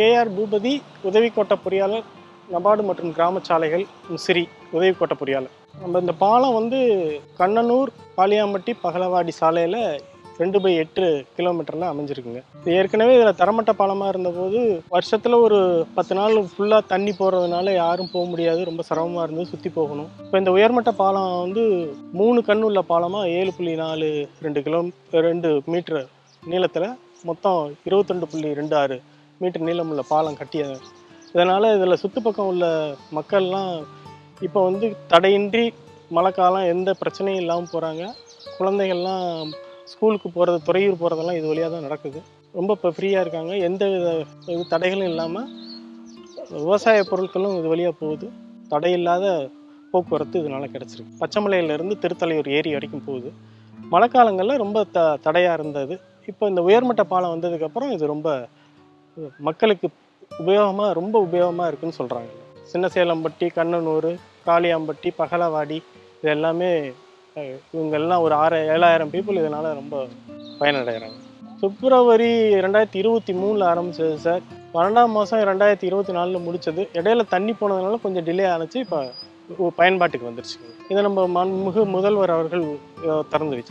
KR Boopathi உதவி கோட்ட பொறியாளர் நபார்டு மற்றும் கிராம சாலைகள் சிறி உதவி கோட்ட பொறியாளர். நம்ம இந்த பாலம் வந்து கண்ணனூர் பாலியாம்பட்டி பகலவாடி சாலையில் ரெண்டு பை எட்டு கிலோமீட்டரில் அமைஞ்சிருக்குங்க. இது ஏற்கனவே இதில் தரமட்ட பாலமாக இருந்தபோது வருஷத்தில் ஒரு பத்து நாள் ஃபுல்லாக தண்ணி போகிறதுனால யாரும் போக முடியாது. ரொம்ப சிரமமாக இருந்தது சுற்றி போகணும். இப்போ இந்த உயர்மட்ட பாலம் வந்து மூணு கண் உள்ள பாலமாக ஏழு புள்ளி நாலு ரெண்டு கிலோ ரெண்டு மீட்டர் நீளத்தில் மொத்தம் இருபத்தெண்டு புள்ளி ரெண்டு ஆறு மீட்டர் நீளமுள்ள பாலம் கட்டிய இதனால் இதில் சுற்றுப்பக்கம் உள்ள மக்கள்லாம் இப்போ வந்து தடையின்றி மழை காலம் எந்த பிரச்சனையும் இல்லாமல் போகிறாங்க குழந்தைகள்லாம் ஸ்கூலுக்கு போகிறது துறையூர் போகிறதெல்லாம் இது வழியாக தான் நடக்குது. ரொம்ப இப்போ ஃப்ரீயாக இருக்காங்க. எந்த வித இது தடைகளும் இல்லாமல் விவசாய பொருட்களும் இது வழியாக போகுது. தடையில்லாத போக்குவரத்து இதனால் கிடச்சிருக்கு. பச்சைமலையிலேருந்து திருத்தலையூர் ஏரி வரைக்கும் போகுது. மழைக்காலங்களில் ரொம்ப த தடையாக இருந்தது. இப்போ இந்த உயர்மட்ட பாலம் வந்ததுக்கப்புறம் இது ரொம்ப மக்களுக்கு உபயோகமாக ரொம்ப உபயோகமாக இருக்குன்னு சொல்கிறாங்க சின்ன சேலம்பட்டி கண்ணனூர் காளியாம்பட்டி பகலவாடி இது எல்லாமே இவங்கெல்லாம் ஒரு ஆறு ஏழாயிரம் பீப்புள் இதனால் ரொம்ப பயனடைகிறாங்க பிப்ரவரி ரெண்டாயிரத்தி இருபத்தி மூணில் ஆரம்பிச்சது சார். பன்னெண்டாம் மாதம் ரெண்டாயிரத்தி இருபத்தி நாலில் முடிச்சது. இடையில தண்ணி போனதுனால கொஞ்சம் டிலே ஆனிச்சு. இப்போ பயன்பாட்டுக்கு வந்துருச்சு இதை நம்ம மண்மிகு முதல்வர் அவர்கள் திறந்து வச்சாங்க.